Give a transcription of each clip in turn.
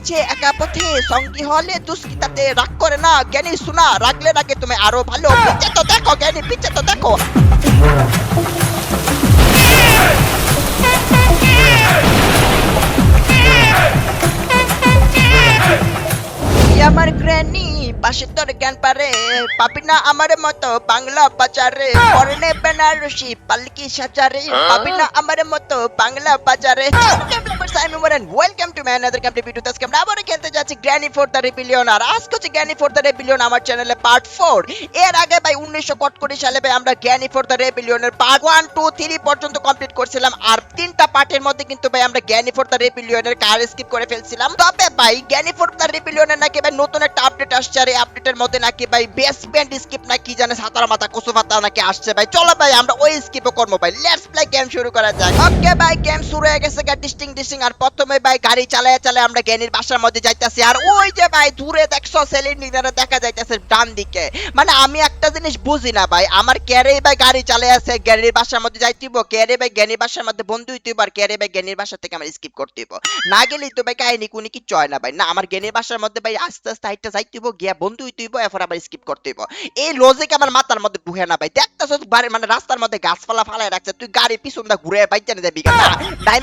রয়েছে একা পথে সঙ্গী হলে দুষ্কৃতাতে রাগ করে না। জ্ঞানী, শোনা, রাগলে রাগে তুমি আরও ভালো। পিছে তো দেখো, জ্ঞানী, পিছে তো দেখো। আমার গ্র্যানি পাশে তোর জ্ঞান পারে পাবি না আমার মতো বাংলা বাজারে। পরনে বেনারসি পালকি সাজারে পাবি না আমার মতো বাংলা বাজারে। আমি ওয়েলকাম টু আজকে আমরা আবার খেলতে যাচ্ছি গ্র্যানি ফর দ্য রেবিলিয়ন আর আজকে হচ্ছে গ্র্যানি ফর দ্য রেবিলিয়ন আমার চ্যানেলে পার্ট ফোর এর আগে ভাই উনিশশো কটকটি সালে ভাই আমরা গ্র্যানি ফর দ্য রেবিলিয়নের পার্ট ওয়ান টু থ্রি পর্যন্ত কমপ্লিট করছিলাম আর তিনটা পার্টের মধ্যে কিন্তু ভাই আমরা গ্র্যানি ফর দ্য রেবিলিয়নের কার স্কিপ করে ফেলছিলাম। তবে ভাই গ্র্যানি ফর দ্য রেবিলিয়নের নাকি ভাই, নতুন একটা আপডেট আসছে। আর এই আপডেটের মধ্যে নাকি ভাই বেসমেন্ট স্কিপ নাকি জানে, সাতারা মাথা কুসু পাতা নাকি আসছে ভাই। চলো ভাই, আমরা ওই স্কিপও করব ভাই। লেটস প্লে গেম শুরু করা যাক। ওকে ভাই গেম শুরু হয়ে গেছে ডিস্টিং ডিস্টিং আর প্রথমে ভাই, গাড়ি চালায় চালায় আমরা জ্ঞানীর বাসার মধ্যে যাইতাছি। আর ওই যে ভাই, দূরে দেখছ সিলিন্ডারে দেখা যাইতাছে ডান দিকে। মানে আমি একটা জিনিস বুঝি না ভাই, আমার ক্যারে ভাই গাড়ি চালায় আছে, জ্ঞানীর বাসার মধ্যে যাইতিব ক্যারে ভাই জ্ঞানীর বাসার মধ্যে বন্ধু হইতিব আর ক্যারে ভাই জ্ঞানীর বাসা থেকে আমার স্কিপ করতেইব। না গেলেই তো ভাই কাহিনী কুনি কি চয় না ভাই। না, আমার জ্ঞানীর বাসার মধ্যে ভাই আস্তে আস্তে হাইটটা যাইতিব গিয়া বন্ধু হইতিব এরপর আবার স্কিপ করতেইব এই লজিক আমার মাথার মধ্যে ঢুকে না ভাই। দেখতাছ মানে রাস্তার মধ্যে গাছপালা ফালায় রাখছে তুই গাড়ি পিছন দা ঘুরে বাইক জানে যাবি না।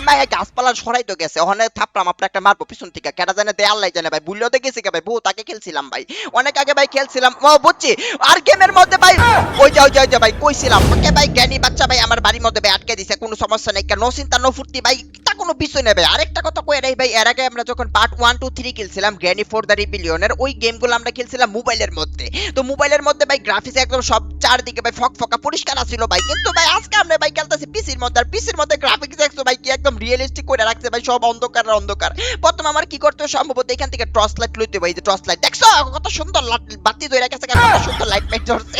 মাই গাছপালা সরাই তো গেছে ওখানে থাপড়া মাপড়া একটা মারবো পিছন থেকে কেটা জানে দে আল্লাহ জানে ভাই বুঝলেও তো গেছি ভাই বউ তাকে খেলছিলাম ভাই। অনেক আগে ভাই খেলছিলাম ও বুঝছি আর গেমের মধ্যে ভাই ওই যা ওই যা ওই যা ভাই কইছিলাম ওকে ভাই জ্ঞানী বাচ্চা ভাই আমার বাড়ির মধ্যে ভাই আটকে দিছে কোনো সমস্যা নেই কেন চিন্তা নো ফুর্তি ভাই তা কোনো বিষয় নেই ভাই। আরেকটা কথা রাই ভাই এর আগে আমরা যখন পার্ট ওয়ান টু থ্রি খেলছিলাম গ্র্যানি ফোর দ্য রিবিলিয়নের ওই গেমগুলো আমরা খেলছিলাম মোবাইলের মধ্যে। তো মোবাইলের মধ্যে ভাই গ্রাফিক্স একদম সব চারদিকে ভাই ফক ফকা পরিষ্কার আছিল ভাই। কিন্তু ভাই আজকে আমরা ভাই খেলতেছি পিসির মধ্যে। আর পিসির মধ্যে গ্রাফিক্স দেখছ ভাই কি একদম রিয়েলিস্টিক করে রাখছে ভাই, সব অন্ধকার আর অন্ধকার। প্রথম আমার কি করতে সম্ভবত এখান থেকে টর্চ লাইট লইতে ভাই যে টর্চ লাইট দেখছ? কত সুন্দর বাতি ধরে রাখছে, কত সুন্দর লাইট মাইট জ্বলছে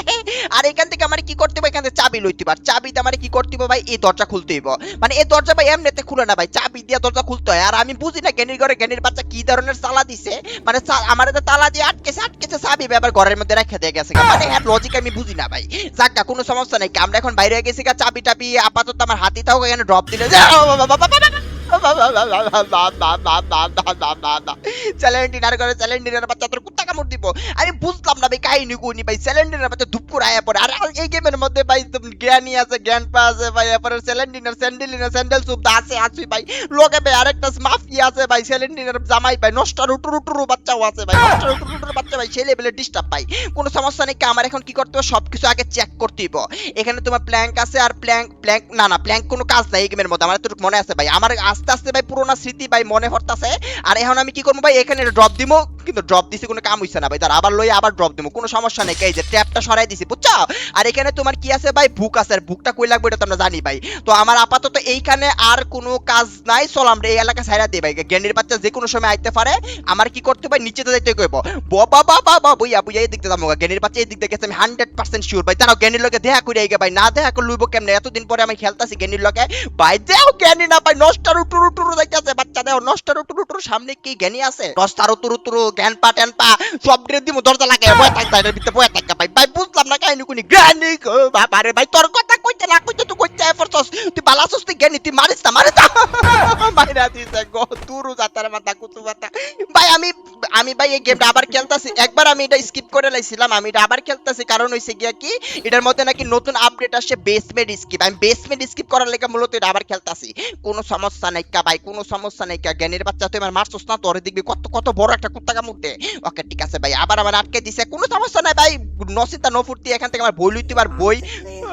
আর এখান থেকে আমার কি করতে হবে? এখান থেকে চাবি লইতে পার চাবিতে আমার কি করতে হবে ভাই? এই দরজা খুলতে হইব মানে এই দরজা ভাই এমনিতে খুলে না ভাই। চাবি দিয়ে দরজা খুলতে হয়। আর আমি বুঝি না, জ্ঞানীর ঘরে জ্ঞানীর বাচ্চা কি ধরনের তালা দিছে? মানে আমার তো তালা দিয়ে আটকেছে আটকেছে চাবি ব্যাপার ঘরের মধ্যে রেখে দিয়ে গেছে মানে হ্যাঁ লজিক আমি বুঝি না ভাই যাক কোনো সমস্যা নেই আমরা এখন বাইরে গেছি চাবি টাবি আপাতত আমার হাতি থাকুক এখানে ড্রপ দিলে চ্যালেঞ্জ ডিনার করে চ্যালেঞ্জ ডিনার বাচ্চা তোর কুত্তা কামড় দিব আমি বুঝলাম না ভাই কাহিনী কোনি ভাই চ্যালেঞ্জ ডিনার বাচ্চা ধুপ আর এই গেমের মধ্যে ভাই জ্ঞানী আছে, জ্ঞান আছে ভাই। এরপরে স্যান্ডেল সুপ আছে ভাই। লোকে ভাই আরেকটা আছে ভাই জামাই ভাই রুটু রুটু বাচ্চাও আছে ভাই রুটু বাচ্চা ভাই ডিস্টার্ব পাই। কোনো সমস্যা নেই আমার এখন কি করতে হবে? সবকিছু আগে চেক করতে হইব এখানে তোমার প্ল্যাঙ্ক আছে আর প্ল্যাঙ্ক প্ল্যাঙ্ক না না প্ল্যাঙ্ক কোনো কাজ নাই এই গেমের মধ্যে, আমার এতটুকু মনে আছে ভাই। আমার আস্তে আস্তে ভাই পুরোনো স্মৃতি ভাই মনে হরতাছে। আর এখন আমি কি করব ভাই? এখানে ড্রপ দিব কিন্তু ড্রপ দিছি কোনো কাম হইছে না ভাই। তার আবার লই আবার ড্রপ দিব কোনো সমস্যা নেই। এই যে ট্যাপটা সরাই দিছি বুঝছ? আর এখানে তোমার কি আছে ভাই? বুক আছে। বুকটা কই লাগবে এটা তো আমরা জানি ভাই। তো আমার আপাতত এইখানে আর কোনো কাজ নাই। চল আমরা এই এলাকা ছাইরা দিই ভাই। জ্ঞানীর বাচ্চা যে কোনো সময় আইতে পারে। আমার কি করতে ভাই? নিচে যাইতে কইব। বাবা বাবা বাবা বুইয়া বুইয়া, এই দিক দিয়ে যাব জ্ঞানীর বাচ্চা এই দিক দিয়ে আমি হান্ড্রেড পার্সেন্ট শিওর ভাই। জানো জ্ঞানীর লগে দেখা করে আইগে ভাই। না দেখা করে কেমনে? এতদিন পরে আমি খেলতাছি জ্ঞানীর লগে। ভাই, দেও জ্ঞানী না ভাই। নষ্টার উটুর উটুর যাইতেছে। বাচ্চা, দেও নষ্টার উটুর উটুর। সামনে কি জ্ঞানী আছে? নষ্টার উটুর উটুর জ্ঞান পা ট্যান পা সব ড্রেস দিমু, দরজা লাগে। বয় থাক তাই ভিতরে বয় থাক ভাই। ভাই, বুঝলাম না কাহিনী কোনি জ্ঞানী গো ভাই, তোর কথা কইতে না কইতে তুই কইতে ফরছস। তুই বালাছস তুই জ্ঞানী, তুই মারিস না মারিস না। মাইরা দিছে গো, তুরু জাতার মাথা কুতু মাথা। ভাই, আমি আমি ভাই, এই গেমটা আবার খেলতাছি। একবার আমি এটা স্কিপ করে লাইছিলাম, আমি এটা আবার খেলতাছি। কারণ হইছে গিয়া কি, এটার মধ্যে নাকি নতুন আপডেট আসছে বেসমেন্ট স্কিপ আমি বেসমেন্ট স্কিপ করার লেগে মূলত এটা আবার খেলতাছি। কোনো সমস্যা নাই কা ভাই, কোনো সমস্যা নাই কা। জ্ঞানের বাচ্চা তুই আমার মারছস না, তোরে দেখবি কত কত বড় একটা কুত্তা কামড় দে। ওকে, ঠিক আছে ভাই, আবার আমার আটকে দিছে। কোনো সমস্যা নাই ভাই নসিতা নো ফুর্তি এখান থেকে আমার বই লইতে পার বই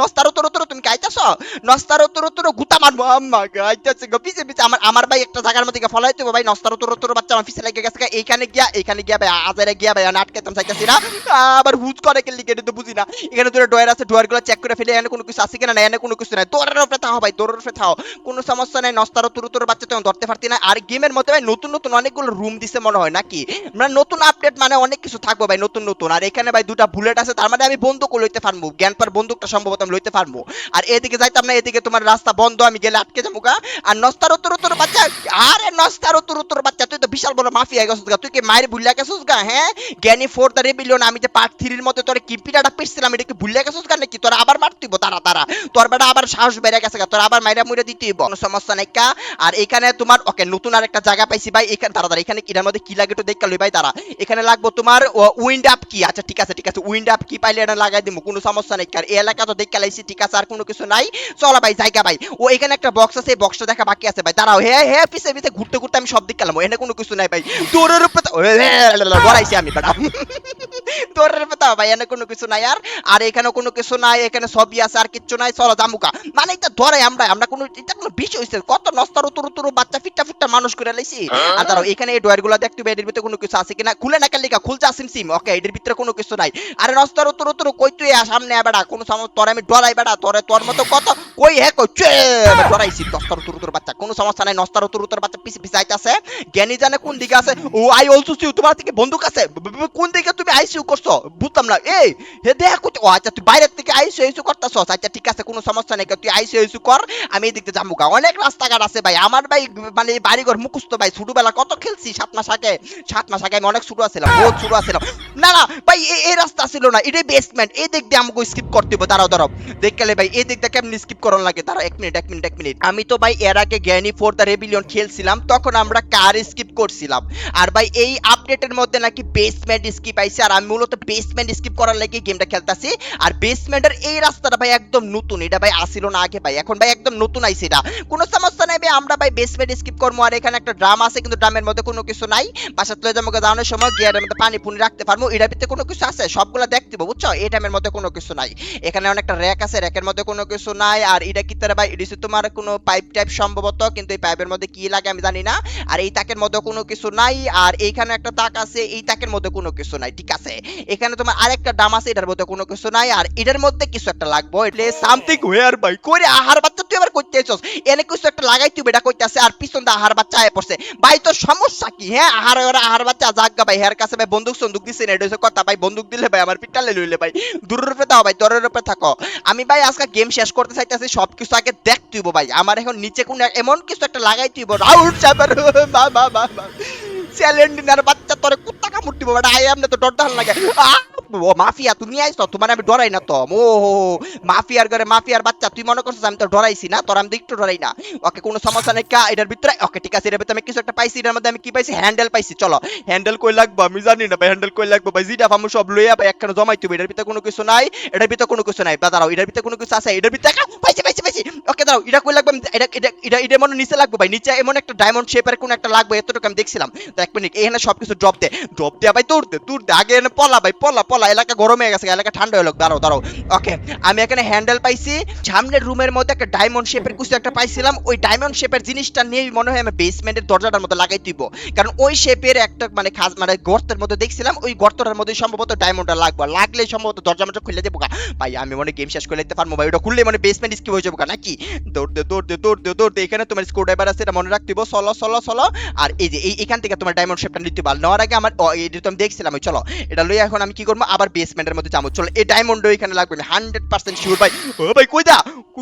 নস্তারো তোর তোর, তুমি গাইতাছ? নস্তারো তোর তোর, গুতা মারবো। আম্মা, গাইতাছে গো, পিছে পিছে। আমার আমার ভাই একটা জায়গার মধ্যে গিয়ে ফলাই ভাই, নস্তারো তোর তোর, বাচ্চা আমার পিছে লেগে গেছে। এইখানে গিয়া এইখানে গিয়া, ভাই আজারে গিয়া, ভাই আটকাতাম চাইতাছি না। আবার হুজ করে কেলি কেটে তো বুঝি না। এখানে তোর ডয়ার আছে ডয়ারগুলো চেক করে ফেলে এখানে কোনো কিছু আছে কিনা না এখানে কোনো কিছু নাই। দৌড়ের উপরে থাও, ভাই দৌড়ের উপরে থাও। কোনো সমস্যা নাই, নস্তারো তুরু তোর, বাচ্চা তেমন ধরতে পারতি না। আর গেমের মধ্যে, ভাই, নতুন নতুন অনেকগুলো রুম দিছে মনে হয়, নাকি? মানে নতুন আপডেট মানে অনেক কিছু থাকবে, ভাই, নতুন নতুন। আর এখানে, ভাই, দুটা বুলেট আছে, তার মানে আমি বন্দুক লইতে পারব। জ্ঞান পার বন্দুকটা সম্ভবত আমি লইতে পারব। আর এদিকে যাইতাম না, এদিকে তোমার রাস্তা বন্ধ, আমি গেলে আটকে যাব গা। আর নস্তার উত্তর উত্তর বাচ্চা, আরে নস্তার উত্তর উত্তর বাচ্চা, তুই তো বিশাল বড় মাফিয়া গেছিস গা। তুই কি মায়ের ভুলিয়া গেছিস গা হ্যাঁ? জ্ঞানী ফোর দ্য রেবিলিয়ন, আমি যে পার্ট থ্রির মধ্যে তোর কিপিটাটা পিটছিলাম, এটা কি ভুলিয়া গেছিস গা নাকি? তোর আবার মারতিব তারা তারা তোর বেটা আবার সাহস বেড়ে গেছে গা, তোর আবার মাইরা মুইরা দিতেই কোনো সমস্যা নাই কা। আর এখানে তোমার, ওকে, নতুন আর একটা জায়গা পাইছি ভাই, এখানে তারা তারা এখানে কিটার মধ্যে কি লাগে একটু দেখতে লই ভাই তারা এখানে লাগবো তোমার উইন্ড আপ কি? আচ্ছা ঠিক আছে ঠিক আছে, উইন্ড আপ কি পাইলে এটা লাগাই দিব কোনো সমস্যা নাই কার এই এলাকা তো দেখতে লাইছি, ঠিক আছে, আর কোনো কিছু নাই। চলো ভাই, জায়গা ভাই। ও এখানে একটা বক্স আছে, এই বক্সটা দেখা বাকি আছে ভাই। দাঁড়াও, হে হে, পিছে পিছে, ঘুরতে ঘুরতে আমি সব দিক গেলাম এখানে কোনো কিছু নাই ভাই। দৌড়ের উপরে বড়াইছি আমি বেটা দৌড়ের উপরে ভাই এখানে কোনো কিছু নাই আর। আর এখানে কোনো কিছু নাই, এখানে সবই আছে, আর কিচ্ছু নাই। চলো, জামুকা। মানে এটা ধরে আমরা আমরা কোনো এটা কোনো বিষয় হইছে। কত নস্তার উত্তর উত্তর বাচ্চা ফিটটা ফিটটা মানুষ করে লাইছি। আর দাঁড়াও, এখানে এই ডয়ারগুলো দেখতে হবে এটার ভিতরে কোনো কিছু আছে কিনা? খুলে না কালিকা খুলছে আসিম সিম ওকে এটার ভিতরে কোনো কিছু নাই। আরে নস্তার উত্তর উত্তর কই তুই সামনে বেটা কোনো সমস্যা তোর আমি ডরাই বেটা তোরে তোর মতো কত? কই হে কই চে ডরাইছি। নস্তার উত্তর উত্তর বাচ্চা, কোনো সমস্যা নাই নস্তার উত্তর উত্তর বাচ্চা পিছে পিছে আইতাছে। জ্ঞানী জানে কোন দিকে আছে? ও আই অলসো সিউ, তোমার থেকে বন্দুক আছে? কোন দিকে তুমি আইসিউ করছ? বুঝতাম না। এই, হে দেখ কই- ও আচ্ছা তুই বাইরের থেকে আইসিউ আইসিউ করতেছস। আচ্ছা ঠিক আছে, কোনো সমস্যা নাই তুই আইসিউ আইসিউ কর, আমি এই দিকতে যাব গা। অনেক রাস্তাঘাট আছে ভাই। আমার ভাই মানে বাড়িঘর মুখস্থ ভাই, ছোটবেলা কত খেলছি, সাত মাস আগে, সাত মাস আগে আমি অনেক ছোট আছিলাম বহুত ছোট আছিলাম না না, ভাই এই রাস্তা ছিল না, এটাই বেসমেন্ট এই দিক দিয়ে আমাকে স্কিপ করতে হবে দাঁড়াও দাঁড়াও। দেখলে ভাই, এই দিক দিয়ে কেমনি স্কিপ করার লাগে? দাঁড়াও, এক মিনিট এক মিনিট এক মিনিট আমি তো ভাই এর আগে জ্ঞানী ফোর দ্য রেবিলিয়ন খেলছিলাম, তখন আমরা কার স্কিপ করছিলাম? আর ভাই এই আপডেটের মধ্যে নাকি বেসমেন্ট স্কিপ আইছে, আর আমি মূলত বেসমেন্ট স্কিপ করার লাগে গেমটা খেলতাছি। আর বেসমেন্টের এই রাস্তাটা ভাই একদম নতুন, এটা ভাই আসিল না আগে ভাই, এখন ভাই একদম নতুন আইছে এটা। কোনো সমস্যা নাই ভাই, আমরা ভাই বেসমেন্ট স্কিপ করব আর এখানে একটা ড্রাম আছে, কিন্তু ড্রামের মধ্যে কোনো কিছু নাই। বাসাতে লয়ে যাব যাওয়ানোর সময় গিয়ারের মধ্যে পানি পুনি রাখতে পারব এটার ভিতরে কোনো কিছু আছে? সবগুলো দেখতে বুঝছ? এই টাইমের মধ্যে কোনো কিছু নাই। এখানে অনেকটা র্যাক আছে র্যাকের মধ্যে কোনো কিছু নাই। আর এটা কি তারা ভাই, এটা তোমার কোনো পাইপ টাইপ সম্ভবত, কিন্তু এই পাইপের মধ্যে কি লাগে আমি জানি না। আর এই তাকের মধ্যে কোনো কিছু নাই, আর এইখানে একটা তাক আছে, এই তাকের মধ্যে কোনো কিছু নাই, ঠিক আছে? এখানে তোমার আরেকটা ডাম আছে, এটার মধ্যে কোনো কিছু নাই, আর এটার মধ্যে কিছু একটা লাগবে এটলে সামথিং ওয়ার ভাই। করে আহার বাচ্চা, তুই আবার করতে চাস এনে কিছু একটা লাগাই তুই বেটা কইতাছে, আর পিছন দিয়ে আহার বাচ্চা আয় পড়ছে। ভাই, তোর সমস্যা কি হ্যাঁ? আহার ওরা আহার বাচ্চা জাগা ভাই হের কাছে ভাই বন্দুক সন্দুক দিছে না, এটা কথা। ভাই, বন্দুক দিলে ভাই, আমার পিটালে লইলে ভাই। দূরের উপরে দাও ভাই, দরের উপরে থাকো। আমি ভাই আজকে গেম শেষ করতে চাইতেছি সব কিছু আগে দেখ তুইব ভাই। আমার এখন নিচে কোন এমন কিছু একটা লাগাই তুইব রাউট চাপার বা বা বা স্যালেন্ডিনার বাচ্চা তোরে কুত্তা কামড় দিব বাট আই না তো ধান লাগে। আহ! মাফিয়া, তুমি তোমার আমি ডরাই না তো। ও মাফিয়ার ঘরে মাফিয়ার বাচ্চা, তুই মনে করছিস আমি তো ডরাইছি না? তোর আমি একটু ডরাই না। ওকে কোনো সমস্যা নেই, কা, এটার ভিতরে ওকে, ঠিক আছে ভিতরে আমি কিছু একটা পাইছি, এটার মধ্যে আমি কি পাইছি? হ্যান্ডেল পাইছি, চলো। হ্যান্ডেল কই আমি জানি না ভাই হ্যান্ডেল কই ভাই? জিটা ফামু সব লইয়া ভাই, একখানে জমাই তুমি এটার ভিতরে কোনো কিছু নাই, এটার ভিতরে কোনো কিছু নাই। দাঁড়াও, এটার ভিতরে কোনো কিছু আছে? এটার ভিতরে পাইছি পাইছি পাইছি। ওকে, দাঁড়াও, এটা কই লাগবে? এটা এটা এটা এটা মনে নিচে লাগবে ভাই। নিচে এমন একটা ডায়মন্ড শেপের কোন একটা লাগবে, এতটুকু আমি দেখছিলাম। তো এক মিনিট এখানে সবকিছু ড্রপ দে। ড্রপ দে ভাই, দৌড় দে দে। আগে এনে পলা ভাই, পলা পলা। এলাকা গরম হয়ে গেছে, এলাকা ঠান্ডা হয়ে লোক দাঁড়াও দাঁড়াও। ওকে আমি এখানে হ্যান্ডেল পাইছি। সামনের রুমের মধ্যে একটা ডায়মন্ড শেপের কিছু একটা পাইছিলাম। ওই ডায়মন্ড শেপের জিনিসটা নিয়ে মনে হয় আমি বেসমেন্টের দরজাটার মধ্যে লাগাই দিব। কারণ ওই শেপের একটা মানে খাস মানে গর্তের মধ্যে দেখছিলাম, ওই গর্তটার মধ্যে সম্ভবত ডায়মন্ডটা লাগবে। লাগলে সম্ভবত দরজা মধ্যে খুলে দেবো। ভাই, আমি মনে গেম শেষ করে দিতে পারব, ভাই। ওটা খুললে মানে বেসমেন্ট স্কিপ হয়ে যাব নাকি? দৌড় দে দৌড় দে দৌড় দে দৌড় দে এখানে তোমার স্ক্রু ড্রাইভার আছে, এটা মনে রাখতে চলো চলো চলো। আর এই যে, এই এখান থেকে তোমার ডায়মন্ড শেপটা নিতে পারো নেওয়ার আগে আমার এটা তো আমি দেখছিলাম, ওই চলো। এটা লই এখন আমি কি করব? আবার বেসমেন্টের মধ্যে যাব চলো এই ডায়মন্ড এখানে লাগবে। না হান্ড্রেড পার্সেন্ট শিওর ভাই। ও ভাই কই দা?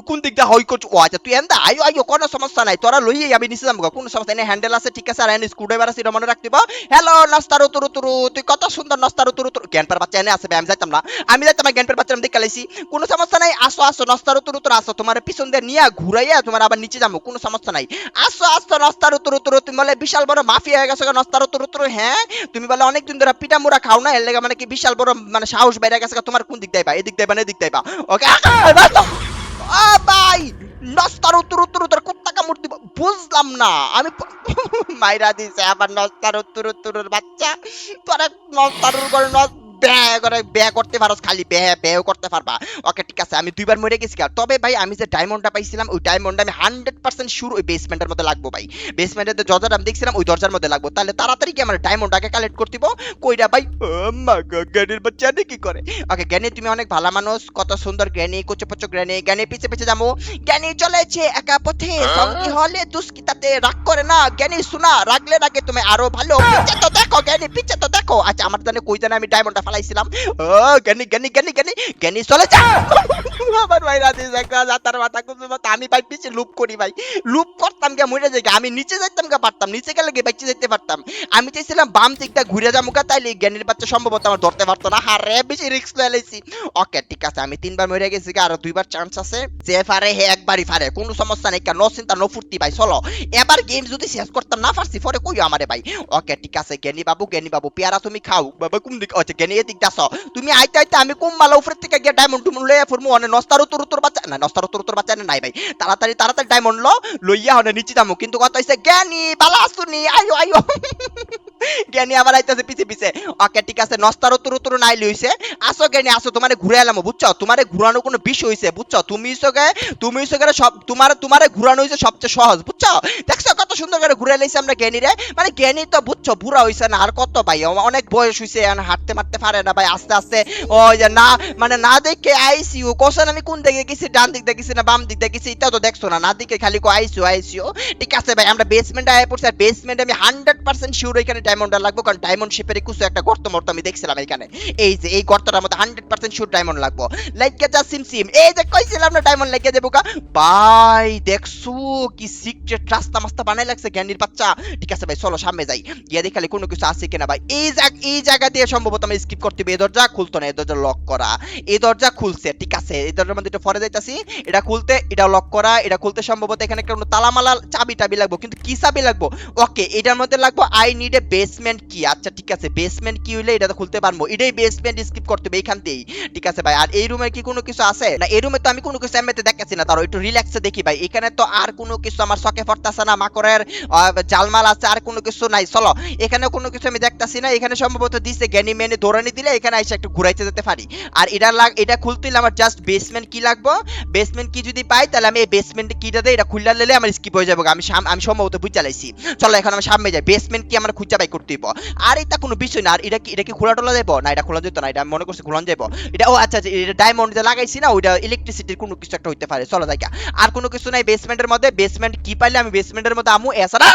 কোন দিক দা হই করছ ও আচ্ছা তুই এন্দা? আইও আইও কোনো সমস্যা নাই। তোরা লইয়ে আমি নিচে যাব কোনো সমস্যা নেই। হ্যান্ডেল আছে ঠিক আছে। আর এনে স্ক্রু ড্রাইভার আছে এটা মনে রাখতে হবে হ্যালো নস্তারু তুরু তুরু তুই কত সুন্দর নস্তারু তুরু তুরু জ্ঞানপার বাচ্চা এনে ভাই, আমি যাইতাম না। আমি যাইতাম না জ্ঞানপার বাচ্চা আমি দেখে কোনো সমস্যা নাই। আসো আসো নস্তারু তুরু তুরু আসো। তোমার পিছন দিয়ে নিয়ে ঘুরাইয়া তোমার আবার নিচে যাব। কোনো সমস্যা নাই। আসো আসো নস্তারু তুরু তুরু তুমি বলে বিশাল বড় মাফিয়া হয়ে গেছো নস্তারু তুরু তুরু হ্যাঁ? তুমি বলে অনেকদিন ধরে পিঠা মুড়া খাও না এর লেগে মানে কি বিশাল বড় মানে সাহস বাইরে গেছে তোমার কোন দিক দেবা এদিক দেবা না এদিক দেবা ওকে ভাই, নস্তার, উত্তর উত্তর উত্তর, কুত্তা কামড় দিব। বুঝলাম না, আমি মাইরা দিছে আবার নস্তার, উত্তর উত্তর বাচ্চা। তোরা নস্তার করে নস বে করে বে করতে পারো খালি বে বেও করতে পারবা। ওকে ঠিক আছে আমি দুইবার মরে গেছি তবে ভাই আমি যে ডায়মন্ডটা পাইছিলাম ওই ডায়মন্ডটা আমি হান্ড্রেড পার্সেন্ট শিওর ওই বেসমেন্টের মধ্যে লাগবো ভাই। বেসমেন্টের দরজাটা আমি দেখছিলাম ওই দরজার মধ্যে লাগবো। তাহলে তাড়াতাড়ি কি আমার ডায়মন্ডটাকে কালেক্ট করতে কইরা ভাই জ্ঞানীর বাচ্চা কি করে? ওকে জ্ঞানী তুমি অনেক ভালো মানুষ কত সুন্দর জ্ঞানী কুচো পুচো জ্ঞানী। জ্ঞানী পিছে পিছে যাব। জ্ঞানী চলেছে একা পথে সঙ্গী হলে দুষ্কৃতাতে রাগ করে না। জ্ঞানী শোনা রাগলে রাগে তুমি আরও ভালো। পিছে তো দেখো জ্ঞানী পিছে তো দেখো। আচ্ছা আমার জানে কই জানে আমি ডায়মন্ডটা ফালাইছিলাম ও জ্ঞানী জ্ঞানী জ্ঞানী জ্ঞানী জ্ঞানী চলে যা। আমার ভাই রাতে যাতার মাথা কুসুম মাথা আমি ভাই পিছে লুপ করি ভাই। লুপ করতাম গে মরে যাই আমি নিচে যাইতাম গে পারতাম নিচে গেলে গে বাইচে যেতে পারতাম। আমি চাইছিলাম বাম দিকটা ঘুরে যাব গা তাইলে জ্ঞানীর বাচ্চা সম্ভবত আমার ধরতে পারতো না। হারে বেশি রিস্ক লয়ে লাইছি। ওকে ঠিক আছে আমি তিনবার মরে গেছি গা, আরও দুইবার চান্স আছে। যে পারে হে একবারই পারে কোনো সমস্যা নেই কেন চিন্তা নো ফুর্তি ভাই চলো। এবার গেম যদি শেষ করতাম না পারছি পরে কইও আমারে ভাই। ওকে ঠিক আছে জ্ঞানী বাবু জ্ঞানী বাবু পেয়ারা তুমি খাও। বাবা কোন দিক? আচ্ছা জ্ঞানী এদিক দাস তুমি আইতে আইতে আমি কোন মালা উপরের থেকে গিয়ে ডায়মন্ড টুমন্ড লইয়া ফুরমু, অনে নস্তার উত্তর উত্তর বাচ্চা না, নস্তার উত্তর উত্তর বাচ্চা নাই ভাই। তাড়াতাড়ি তাড়াতাড়ি ডায়মন্ড লো, লইয়া অনে নিচে যামু। কিন্তু কথা হইছে, জ্ঞানী বালা আইও আইও আইও জ্ঞানী আবার আইতাছে পিছে পিছে। ওকে, ঠিক আছে নস্তার উত্তর উত্তর নাই লইছে আসো জ্ঞানী আসো, তোমারে ঘুরে এলাম বুঝছ? তোমারে ঘুরানো কোনো বিষ হইছে, বুঝছ? তুমি হইছো গে, তুমি হইছো গে সব, তোমার, তোমারে ঘুরানো হইছে সবচেয়ে সহজ, বুঝছ? দেখছ কত সুন্দর করে ঘুরে লাইছে আমরা জ্ঞানী রে? মানে জ্ঞানী তো, বুঝছ, বুড়া হইছে না, আর কত ভাই? অনেক বয়স হইছে হাঁটতে মারতে পারে না ভাই, আস্তে আস্তে। ও যে না মানে না দেখে আইসিউ কোশন আমি কোন দিকে গেছি, ডান দিক দেখেছি না বাম দিক দেখেছি এটা তো দেখছ না না দিকে খালি কো আইসিউ আইসিউ ঠিক আছে ভাই, আমরা বেসমেন্টে আয় পড়ছি, আর বেসমেন্টে আমি হান্ড্রেড পার্সেন্ট শিওর এখানে ডায়মন্ডটা লাগবো, কারণ ডায়মন্ড শিপের কিছু একটা গর্ত মর্ত আমি দেখছিলাম এখানে। এই যে, এই গর্তটার মধ্যে হান্ড্রেড পার্সেন্ট শিওর ডায়মন্ড লাগবো। লাইকে যা সিম সিম, এই যে কইছিলাম না ডায়মন্ড লাগিয়ে দেবো কা ভাই, দেখছ কি সিক্রেট রাস্তা মাস্তা বানাই লাগছে জ্ঞানীর বাচ্চা? ঠিক আছে ভাই, চলো সামনে যাই। গিয়ে দেখালে কোনো কিছু আছে কিনা ভাই। এই এই জায়গা দিয়ে সম্ভবত আমি স্কিপ করতে হবে। এই দরজা খুলতো না, এই দরজা লক করা। এই দরজা খুলছে, ঠিক আছে। এই দরজার মধ্যে একটু পরে যাইতাছি। এটা খুলতে এটা লক করা। এটা খুলতে সম্ভবত এখানে কোনো তালামালা চাবি টাবি লাগবো। কিন্তু কি চাবি লাগবো? ওকে এটার মধ্যে লাগবো আই নিড এ বেসমেন্ট কি? আচ্ছা ঠিক আছে বেসমেন্ট কি হইলে এটা তো খুলতে পারব। এটাই বেসমেন্ট স্কিপ করতে হবে এইখান দিয়েই। ঠিক আছে ভাই, আর এই রুমে কি কোনো কিছু আছে? না, এই রুমে তো আমি কোনো কিছু এমনিতে দেখাচ্ছি না, তারও একটু রিল্যাক্সে দেখি ভাই। এখানে তো আর কোনো কিছু আমার চকে পড়তেছে না, মাকড়ের জালমাল আছে, আর কোনো কিছু নাই। চলো এখানে কোনো কিছু আমি দেখতাছি না। এখানে সম্ভবত দিছে জ্ঞানী মেনে দৌড়ানি দিলে এখানে এসে একটু ঘুরাইতে যেতে পারি। আর এটা লাগ, এটা খুলতে হলে আমার জাস্ট বেসমেন্ট কি লাগবো? বেসমেন্ট কি যদি পাই, তাহলে আমি এই বেসমেন্ট কিটা দিয়ে এটা খুললা লেলে আমার স্কিপ হয়ে যাব আমি আমি সম্ভবত বুঝতে লাইছি। চলো, এখন আমি সামনে যাই। বেসমেন্ট কি আমার খুঁজা বাই করতে হইব? আর এটা কোনো বিষয় না আর এটা কি এটা কি খোলা টোলা যাব না এটা খোলা যেত না এটা মনে করছি খোলা যাব এটা ও আচ্ছা আচ্ছা, এটা ডায়মন্ড যে লাগাইছি না ওইটা ইলেকট্রিসিটির কোনো কিছু একটা হইতে পারে। চলো যাই আর কোনো কিছু নাই বেসমেন্টের মধ্যে। বেসমেন্ট কি পাইলে আমি বেসমেন্টের মধ্যে আমু? এছাড়া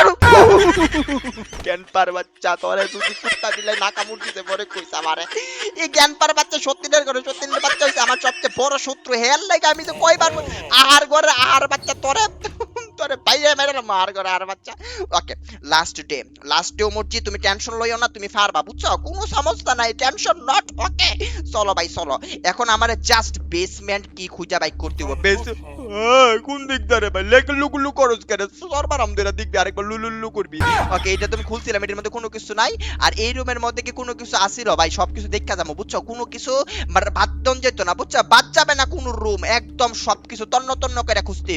জ্ঞান পার বাচ্চা তোরে যদি কুত্তা দিলে নাকা মুরগিতে পরে কইছে আমারে। এই জ্ঞান পার বাচ্চা সত্যিনের করে সত্যিনের বাচ্চা হইছে আমার সবচেয়ে বড় শত্রু। হেয়ার লাগে আমি তো কয়বার আহার ঘরে আহার বাচ্চা তোরে তোরে পাইয়ে মেরে মার ঘরে আহার বাচ্চা। Okay last day last day মরজি তুমি টেনশন লইও না তুমি ফারবা বুঝছ? কোনো সমস্যা নাই টেনশন নট ওকে চলো ভাই চলো। এখন আমারে জাস্ট বেসমেন্ট কি খুঁজে বাই করতে হবে? কোন দিক ধরে ভাই? লেক লুক লুক করস কেন? সরবার আমাদের দিক দিয়ে আরেকবার লু লু লু করবি। ওকে, এটা তুমি খুলছিলাম, এটার মধ্যে কোনো কিছু নাই। আর এই রুমের মধ্যে কি কোনো কিছু আসিল? ভাই, সবকিছু দেখা যাব, বুঝছ? কোনো কিছু মানে যেত না, বুঝছ? বাদ যাবে না কোনো রুম একদম সবকিছু তন্ন তন্ন করে খুঁজতে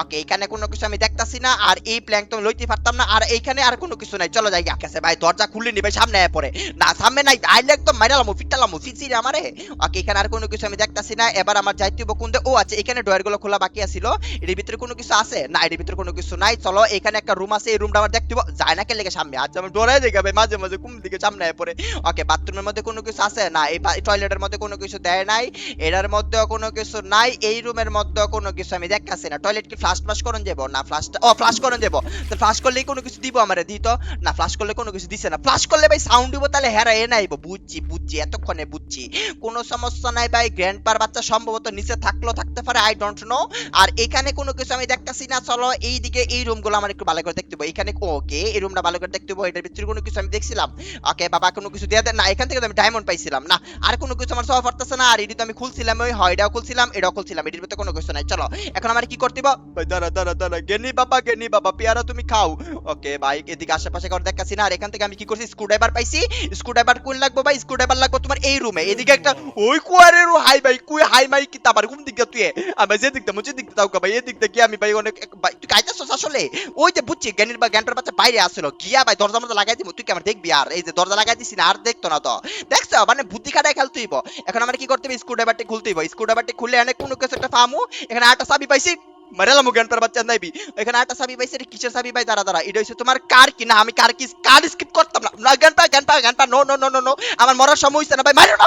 ওকে, এখানে কোনো কিছু আমি দেখতাছি না, আর এই প্ল্যান তো লইতে পারতাম না, আর এইখানে আর কোনো কিছু নাই। চলো যাই গেছে ভাই, দরজা খুললি নি, ভাই, সামনে পরে। না, সামনে নাই, আইলে একদম মাইরালাম ফিটালাম ফিটছি আমারে। ওকে, এখানে আর কোনো কিছু আমি দেখতাছি না, এবার আমার যাইতে হইব কোন ও আচ্ছা এখানে ডয়ারগুলো খোলা বাকি আছিল এর ভিতরে কোনো কিছু আছে? না এর ভিতরে কোনো কিছু নাই। চলো, এখানে একটা রুম আছে, এই রুমটা আমার দেখতে যায় না কে লেগে সামনে? আজ আমি ডরাই ভাই মাঝে মাঝে কোন দিকে সামনে পরে ওকে বাথরুমের মধ্যে কোনো কিছু আছে? না, এই টয়লেটের মধ্যে কোনো কিছু দেয় নাই। এটার মধ্যে কোনো কিছু নাই, এই রুমের মধ্যে কোনো কিছু আমি দেখাচ্ছি না। টয়লেট কি ফ্লাশ ফ্লাশ করন যাব? না ফ্লাশ ও ফ্লাশ করন যাব। তো ফ্লাশ করলেই কোনো কিছু দিব আমারে, দিত? না ফ্লাশ করলে কোনো কিছু দিছে না। ফ্লাশ করলে ভাই সাউন্ড দিব, তাহলে হেরা এ নাইব বুঝছি বুঝছি, এতক্ষণে বুঝছি। কোনো সমস্যা নাই ভাই গ্র্যান্ড পার বাচ্চা সম্ভবত নিচে থাকলেও থাকতে পারে আই ডোন্ট নো আর এখানে কোনো কিছু আমি দেখতাছি না, চলো এই দিকে এই রুমগুলো আমার একটু ভালো করে দেখতে হবে। এখানে, ওকে, এই রুমটা ভালো করে দেখতে হবে, এটার ভিতরে কোনো কিছু আমি দেখছিলাম। ওকে, বাবা, কোনো কিছু দিয়ে না, এখান থেকে তো আমি ডায়মন্ড পাইছিলাম, না। আর কোনো কিছু আমার সহ পড়তেছে না, আর এটি তো আমি খুলছিলাম, ওই হয় এটাও খুলছিলাম এটাও খুলছিলাম, এটির ভিতরে কোনো কিছু নাই। চলো, এখন আমার কি করতে? ভাই, দাঁড়া দাঁড়া দাঁড়া, গেনি বাবা গেনি বাবা, পেয়ারা তুমি খাও। ওকে, ভাই, এদিকে আশেপাশে কারও দেখাচ্ছি না, আর এখান থেকে আমি কি করছি স্ক্রু ড্রাইভার পাইছি। স্ক্রু ড্রাইভার কোন লাগবে ভাই? স্ক্রু ড্রাইভার লাগবে তোমার এই রুমে এদিকে একটা ওই কুয়ারের হাই ভাই কুই হাই মাই কি তাবার কোন দিকে তুই আমি যে দিকটা ওই যে দিক দাও ভাই দিয়ে গিয়ে আমি ভাই অনেক তুই কাইতেছস আসলে? ওই যে বুঝছি, জ্ঞানীর বা জ্ঞানটার বাচ্চা বাইরে আসলো। গিয়া ভাই দরজা মধ্যে লাগাই দিব তুই কি আমার দেখবি? আর এই যে দরজা লাগাই দিছি না, আর দেখতো না তো। দেখছ? মানে বুদ্ধি খাটায় খেলতে হইব। এখন আমার কি করতে হবে স্ক্রু ড্রাইভারটি খুলতে হইব। স্ক্রু ড্রাইভারটি খুলে অনেক কোনো কিছু একটা ফামু এখানে আটটা চাবি পাইছি। মারালাম জ্ঞানটার বাচ্চা নাইবি। এখানে আটটা চাবি পাইছি কিসের চাবি ভাই? দাঁড়া দাঁড়া। এটা হচ্ছে তোমার কার কি? না, আমি কার কি? কার স্কিপ করতাম না। না জ্ঞান পা জ্ঞান পা জ্ঞান পা নো নো নো নো। আমার মরার সময় হইছে না ভাই, মারো না!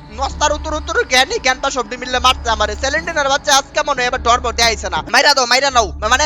নস্তার উত্তর উত্তর জ্ঞানী জ্ঞান পা সবটি মিললে মারতে আমারে। বাচ্চা মনে এবার দেয়াইছে না। মাইরা দাও, মাইরা নাও। মানে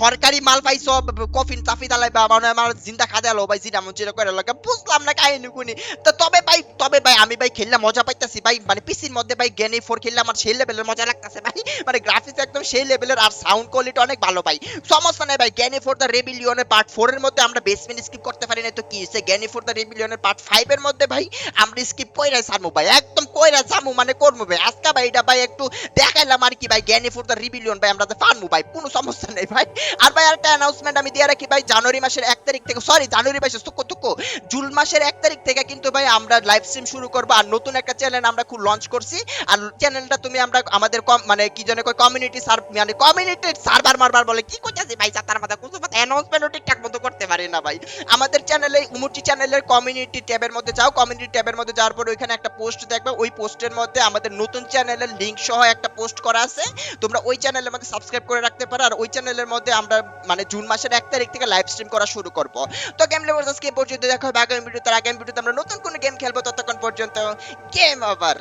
সরকারি মাল পাইছো, কফিন দালাই বা মানে আমার জিন্দা খাদা ভাই জিনা করে লাগে। বুঝলাম না কোনি। তো তবে ভাই তবে ভাই, আমি ভাই খেললে মজা ভাই। মানে পিসির মধ্যে ভাই জ্ঞানী ফোর খেললে আমার সেই লেভেলের মজা লাগতাছে, ভাই। মানে গ্রাফিক্স একদম সেই লেভেলের আর সাউন্ড কোয়ালিটি অনেক ভালো, ভাই। সমস্যা নাই, ভাই। জ্ঞানী ফোর দ্য রেবিলিয়নের পার্ট ফোর এর মধ্যে আমরা বেসমেন্ট স্কিপ করতে পারি না তো কি জ্ঞানী ফোর দ্য রেবিলিয়নের পার্ট ফাইভ এর মধ্যে, ভাই, আমরা স্কিপ সারমু ভাই। একদম কইরা সারমু মানে করমু ভাই? আজকে ভাই এটা ভাই একটু দেখাইলাম আর কি ভাই, জ্ঞানী ফোর দ্য রিবিলিয়ন ভাই, আমরা তো পারমু ভাই, কোনো সমস্যা নেই ভাই। আর ভাই আরেকটা অ্যানাউন্সমেন্ট আমি দিয়ে রাখি ভাই, জানুয়ারি মাসের এক তারিখ থেকে সরি জানুয়ারি মাসের তুকো তুকো জুন মাসের এক তারিখ থেকে কিন্তু ভাই আমরা লাইভ স্ট্রিম শুরু করব আর নতুন একটা চ্যানেল আমরা খুব লঞ্চ করছি। আর চ্যানেলটা তুমি আমরা আমাদের মানে কি জানে কয় কমিউনিটি সার্ভ মানে কমিউনিটি সার্ভার মারবার বলে, কি কইতাছি ভাই তার মাথা পাতা অ্যানাউন্সমেন্টও ঠিকঠাক মতো করতে পারি না ভাই। আমাদের চ্যানেলে উমুচি চ্যানেলের কমিউনিটি ট্যাবের মধ্যে যাও। কমিউনিটি ট্যাবের মধ্যে যাওয়ার পর ওইখানে একটা পোস্ট দেখবে। ওই পোস্টের মধ্যে আমাদের নতুন চ্যানেলের লিংক সহ একটা পোস্ট করা আছে। তোমরা ওই চ্যানেলের মধ্যে সাবস্ক্রাইব করে রাখতে পারো। আর ওই চ্যানেলের মধ্যে আমরা মানে জুন মাসের এক তারিখ থেকে লাইভ স্ট্রিম করা শুরু করব। তো গেম লেভার্স আজকে পর্যন্ত দেখা হবে আগামী ভিডিওতে আগামী ভিডিওতে আমরা নতুন কোনো গেম খেলব। ততক্ষণ পর্যন্ত গেম ওভার